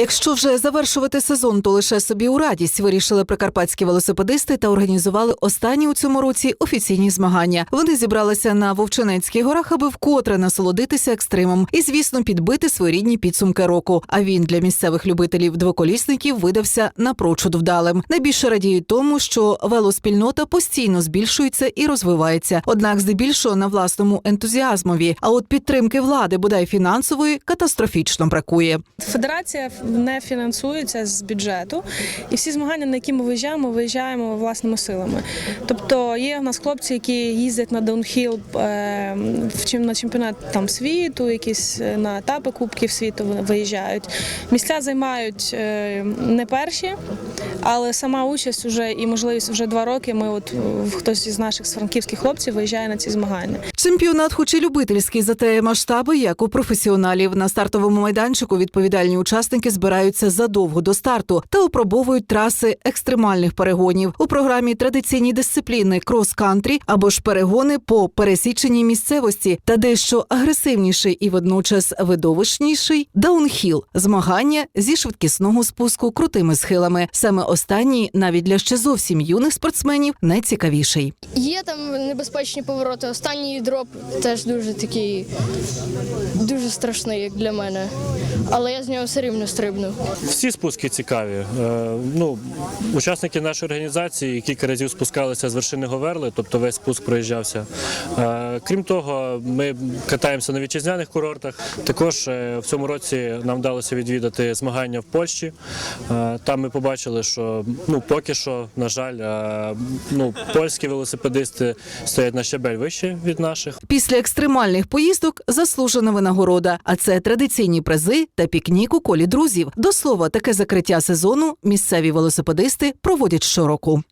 Якщо вже завершувати сезон, то лише собі у радість вирішили прикарпатські велосипедисти та організували останні у цьому році офіційні змагання. Вони зібралися на Вовчинецьких горах, аби вкотре насолодитися екстримом і, звісно, підбити своєрідні підсумки року. А він для місцевих любителів двоколісників видався напрочуд вдалим. Найбільше радіють тому, що велоспільнота постійно збільшується і розвивається. Однак, здебільшого на власному ентузіазмові. А от підтримки влади, бодай фінансової, катастрофічно бракує. Федерація не фінансується з бюджету, і всі змагання, на які ми виїжджаємо, виїжджаємо власними силами. Тобто є в нас хлопці, які їздять на даунхіл е, на чемпіонат там світу, якісь е, на етапи Кубків світу виїжджають. Місця займають е, не перші, але сама участь уже і можливість вже два роки. Ми от хтось із наших франківських хлопців виїжджає на ці змагання. Чемпіонат, хоч і любительський, зате масштаби, як у професіоналів. На стартовому майданчику відповідальні учасники збираються задовго до старту та опробовують траси екстремальних перегонів. У програмі традиційні дисципліни крос-кантрі або ж перегони по пересіченій місцевості та дещо агресивніший і водночас видовищніший даунхіл змагання зі швидкісного спуску крутими схилами. Саме останній, навіть для ще зовсім юних спортсменів, найцікавіший. Є там небезпечні повороти. Останній дроп теж дуже такий, дуже страшний, як для мене. Але я з нього все рівно стрибну. Всі спуски цікаві. Е, Ну, учасники нашої організації кілька разів спускалися з вершини Говерли, тобто весь спуск проїжджався. Е, Крім того, ми катаємося на вітчизняних курортах. Також е, в цьому році нам вдалося відвідати змагання в Польщі. Е, Там ми побачили, що ну поки що, на жаль, е, ну польські велосипедисти стоять на щабель вище від наших. Після екстремальних поїздок заслужена винагорода, а це традиційні призи та пікнік у колі друзів. До слова, таке закриття сезону місцеві велосипедисти проводять щороку.